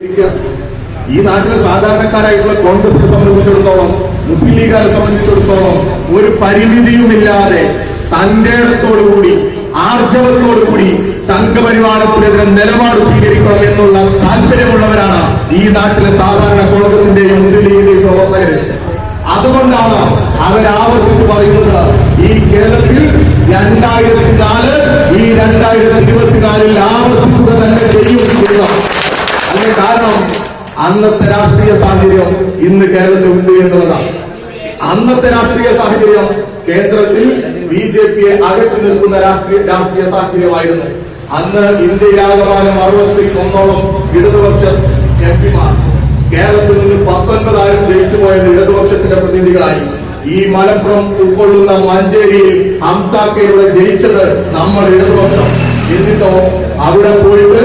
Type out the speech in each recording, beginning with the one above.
ഈ നാട്ടിലെ സാധാരണക്കാരായിട്ടുള്ള കോൺഗ്രസിനെ സംബന്ധിച്ചിടത്തോളം മുസ്ലിം ലീഗുകാരെ സംബന്ധിച്ചിടത്തോളം ഒരു പരിമിതിയുമില്ലാതെ തന്റെ ഇടത്തോടുകൂടി ആർജവത്തോടുകൂടി സംഘപരിവാരത്തിനെതിരെ നിലപാട് സ്വീകരിക്കണം എന്നുള്ള താല്പര്യമുള്ളവരാണ് ഈ നാട്ടിലെ സാധാരണ കോൺഗ്രസിന്റെയും മുസ്ലിം ലീഗിന്റെയും പ്രവർത്തകർ അതുകൊണ്ടാണ് അവരാവർത്തിച്ച് പറയുന്നത് ഈ കേരളത്തിൽ രണ്ടായിരത്തി നാല് ഈ രണ്ടായിരത്തി ഇരുപത്തിനാലിൽ ആവർത്തിക്കുക തന്നെ ചെയ്യും എന്നുള്ളത് അതിന് കാരണം അന്നത്തെ രാഷ്ട്രീയ സാഹചര്യം ഇന്ന് കേരളത്തിൽ ഉണ്ട് എന്നുള്ളതാണ്. അന്നത്തെ രാഷ്ട്രീയ സാഹചര്യം കേന്ദ്രത്തിൽ ബി ജെ പിയെ അകറ്റി നിൽക്കുന്ന രാഷ്ട്രീയ രാഷ്ട്രീയ സാഹചര്യമായിരുന്നു. അന്ന് ഇന്ത്യയിലാകമാനം അറുപത്തി ഒന്നോളം ഇടതുപക്ഷ എം പിമാർ കേരളത്തിൽ നിന്ന് പത്തൊൻപതായിരം ജയിച്ചു പോയത് ഇടതുപക്ഷത്തിന്റെ പ്രതിനിധികളായി. ഈ മലപ്പുറം ഉൾക്കൊള്ളുന്ന മഞ്ചേരിയിൽ ഹംസാക്കയിലൂടെ ജയിച്ചത് നമ്മൾ ഇടതുപക്ഷം. എന്നിട്ടോ അവിടെ പോയിട്ട്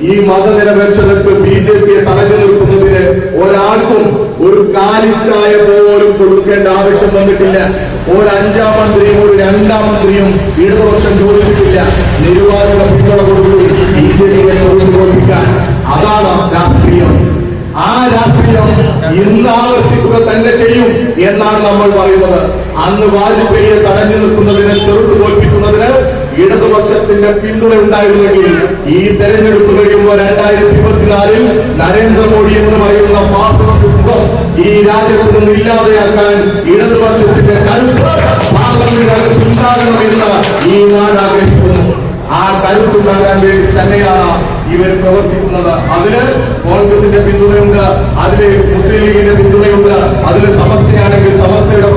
ഈ മതനിരപേക്ഷതക്ക് ബി ജെ പിയെ തടഞ്ഞു നിർത്തുന്നതിന് ഒരാൾക്കും ഒരു കാലിച്ചായ പോലും കൊടുക്കേണ്ട ആവശ്യം വന്നിട്ടില്ല. ഒരു അഞ്ചാം മന്ത്രിയും ഒരു രണ്ടാം മന്ത്രിയും ഇടതുപക്ഷം ചോദിച്ചിട്ടില്ല. നിരുപാധിക പിന്തുണ കൊടുത്തു ബി ജെ പിയെ തോൽപ്പിക്കാൻ. അതാണ് രാഷ്ട്രീയം. ആ രാഷ്ട്രീയം ഇന്ന് ആവർത്തിക്കുക തന്നെ ചെയ്യും എന്നാണ് നമ്മൾ പറയുന്നത്. അന്ന് വാജ്പേയിയെ തടഞ്ഞു നിൽക്കുന്നതിന് ചെറുത്തു തോൽപ്പിക്കുന്നതിന് ഇടതുപക്ഷത്തിന്റെ പിന്തുണ ഉണ്ടായിരുന്നെങ്കിൽ ഈ തെരഞ്ഞെടുപ്പ് കഴിയുമ്പോൾ രണ്ടായിരത്തി ഇരുപത്തിനാലിൽ നരേന്ദ്രമോദി എന്ന് പറയുന്ന പാർലമെന്റ് ഈ രാജ്യത്ത് നിന്ന് ഇല്ലാതെയാക്കാൻ ഇടതുപക്ഷത്തിന്റെ കരുത്ത് പാർലമെന്റിനകത്ത് ഉണ്ടാകണമെന്ന് ഈ നാട് ആഗ്രഹിക്കുന്നു ആ കരുത്തുണ്ടാകാൻ വേണ്ടി തന്നെയാണ് ഇവർ പ്രവർത്തിക്കുന്നത്. അതിന് കോൺഗ്രസിന്റെ പിന്തുണയുണ്ട് അതിന് മുസ്ലിം ലീഗിന്റെ പിന്തുണയുണ്ട് അതിന് സമസ്തയാണെങ്കിൽ സമസ്തയുടെ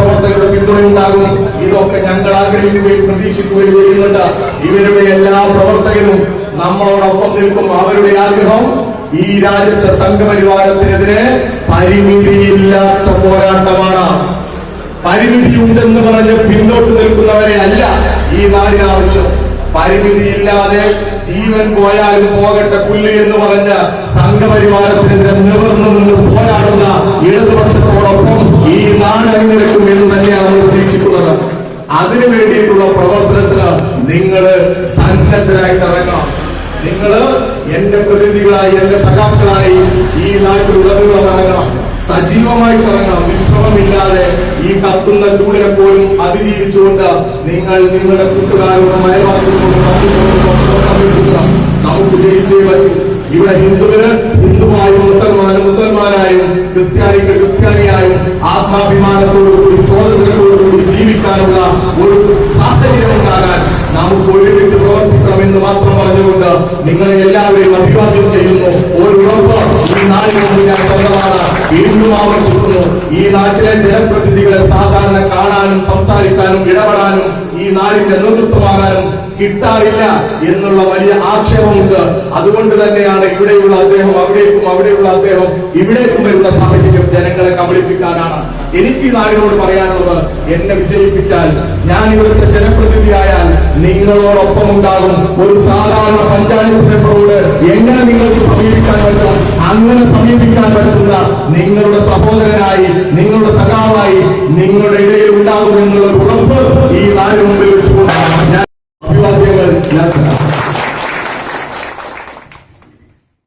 ഇതൊക്കെ ഞങ്ങൾ ആഗ്രഹിക്കുകയും പ്രതീക്ഷിക്കുകയും ചെയ്യുന്നുണ്ട് ഇവരുടെ എല്ലാ പ്രവർത്തകരും നമ്മളോടൊപ്പം നിൽക്കും. അവരുടെ ആഗ്രഹം ഈ രാജ്യത്തെ സംഘപരിവാരത്തിനെതിരെ പരിമിതിയില്ലാത്ത പോരാട്ടമാണ്. പരിമിതി ഉണ്ടെന്ന് പറഞ്ഞ് പിന്നോട്ട് നിൽക്കുന്നവരെ അല്ല ഈ നാടിന് ആവശ്യം. പരിമിതിയില്ലാതെ ജീവൻ പോയാലും പോകട്ടെ പുല്ല് എന്ന് പറഞ്ഞ് സംഘപരിവാരത്തിനെതിരെ നിവർന്നു നിന്ന് പോരാടുന്ന ഇടതുപക്ഷത്തോടൊപ്പം ഈ നാട് അണിനിരക്കും എന്ന് തന്നെയാണ് നമ്മൾ പ്രതീക്ഷിക്കുന്നത് അതിനു വേണ്ടിയിട്ടുള്ള പ്രവർത്തനത്തിന് നിങ്ങൾ സന്നദ്ധരായിട്ട് ഇറങ്ങണം. നിങ്ങൾ എന്റെ പ്രതിനിധികളായി എന്റെ സഖാക്കളായി ഈ നാട്ടിലുള്ളതുകളും ഇറങ്ങണം. സജീവമായിട്ട് ഇറങ്ങണം. വിശ്രമമില്ലാതെ ഈ കത്തുന്ന ചൂടിനെ പോലും അതിജീവിച്ചുകൊണ്ട് നിങ്ങൾ നിങ്ങളുടെ കൂട്ടുകാരോടും മയവാസികളോട് നമുക്ക് ജയിച്ചേ പറ്റൂ. ഇവിടെ ഹിന്ദുവിന് നിങ്ങളെ എല്ലാവരെയും അഭിവാദ്യം ചെയ്യുന്നു. ഒരു ഉറപ്പ് ഈ നാടിന് വീണ്ടും ആവർത്തിക്കുന്നു ഈ നാട്ടിലെ ജനപ്രതിനിധികളെ സാധാരണ കാണാനും സംസാരിക്കാനും ഇടപെടാനും ഈ നാടിന്റെ നേതൃത്വമാകാനും കിട്ടാറില്ല എന്നുള്ള വലിയ ആക്ഷേപമുണ്ട്. അതുകൊണ്ട് തന്നെയാണ് ഇവിടെയുള്ള അദ്ദേഹം അവിടേക്കും അവിടെയുള്ള അദ്ദേഹം ഇവിടേക്കും വരുന്ന സാഹചര്യം ജനങ്ങളെ കബളിപ്പിക്കാനാണ്. എനിക്ക് നാടിനോട് പറയാനുള്ളത് എന്നെ വിജയിപ്പിച്ചാൽ ഞാൻ ഇവിടുത്തെ ജനപ്രതിനിധിയായാൽ നിങ്ങളോടൊപ്പം ഉണ്ടാകും ഒരു സാധാരണ പഞ്ചായത്ത് മെമ്പറോട് എങ്ങനെ നിങ്ങൾക്ക് സമീപിക്കാൻ പറ്റും? അങ്ങനെ സമീപിക്കാൻ പറ്റുന്ന നിങ്ങളുടെ